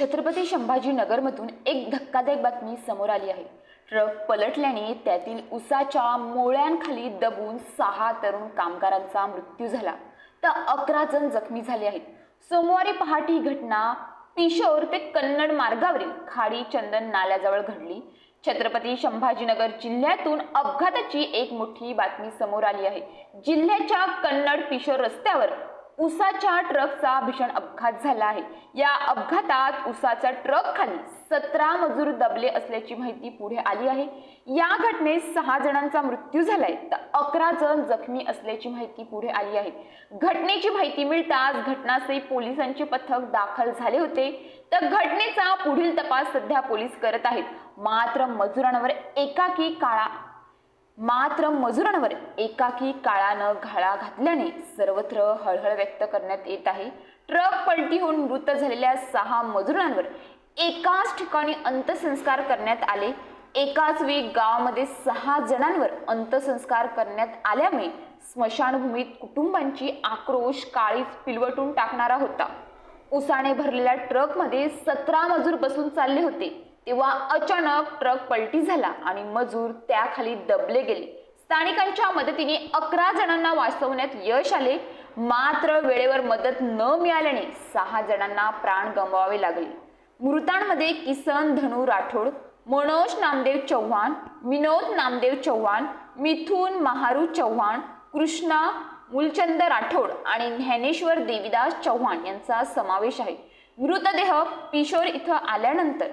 छत्रपती संभाजीनगरमधून एक धक्कादायक बातमी समोर आली आहे. ट्रक पलटल्याने त्यातील उसाच्या मोळ्यांखाली दबून सहा तरुण कामगारांचा मृत्यू झाला. तर अकरा जण जखमी झाले आहेत. सोमवारी पहाटे ही घटना पिशोर ते कन्नड मार्गावरील खाडी चंदन नाल्याजवळ घडली. छत्रपती संभाजीनगर जिल्ह्यातून अपघाताची एक मोठी बातमी समोर आली आहे. जिल्ह्याच्या कन्नड पिशोर रस्त्यावर उसाच्या ट्रकचा भीषण अपघात झाला आहे. या अपघातात उसाचा ट्रक खाली सतरा मजूर दबले असल्याची माहिती पुढे आली आहे. या घटनेत सहा जणांचा मृत्यू झालाय तर अकरा जण जखमी असल्याची माहिती पुढे आली आहे. घटनेची माहिती मिळताच घटनास्थळी पोलिसांचे पथक दाखल झाले होते. तर घटनेचा पुढील तपास सध्या पोलीस करत आहेत. मात्र मजुरांवर एकाकी काळा मात्र मजुरांवर एकाकी काळानं घाळा घातल्याने सर्वत्र हळहळ व्यक्त करण्यात येत आहे. ट्रक पलटी होऊन मृत झालेल्या सहा मजुरांवर एकाच ठिकाणी अंत्यसंस्कार करण्यात आले. एकाच वेळी गावामध्ये सहा जणांवर अंत्यसंस्कार करण्यात आल्यामुळे स्मशानभूमीत कुटुंबांची आक्रोश काळीच पिलवटून टाकणारा होता. उसाने भरलेल्या ट्रकमध्ये सतरा मजूर बसून चालले होते. तेव्हा अचानक ट्रक पलटी झाला आणि मजूर त्याखाली दबले गेले. स्थानिकांच्या मदतीने अकरा जणांना वाचवण्यात यश आले. मात्र वेळेवर मदत न मिळाल्याने सहा जणांना प्राण गमवावे लागले. मृतांमध्ये किसन धनु राठोड मनोज नामदेव चव्हाण विनोद नामदेव चव्हाण मिथुन महारू चव्हाण कृष्णा मुलचंद राठोड आणि ज्ञानेश्वर देवीदास चव्हाण यांचा समावेश आहे. मृतदेह पिशोर इथं आल्यानंतर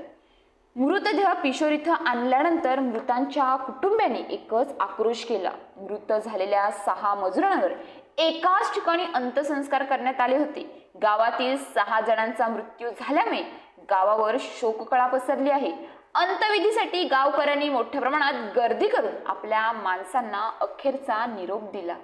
मृतदेह पिशोर इथं आणल्यानंतर मृतांच्या कुटुंबियांनी एकच आक्रोश केला. मृत झालेल्या सहा मजुरांवर एकाच ठिकाणी अंत्यसंस्कार करण्यात आले होते. गावातील सहा जणांचा मृत्यू झाल्यामुळे गावावर शोककळा पसरली आहे. अंतविधीसाठी गावकऱ्यांनी मोठ्या प्रमाणात गर्दी करून आपल्या माणसांना अखेरचा निरोप दिला.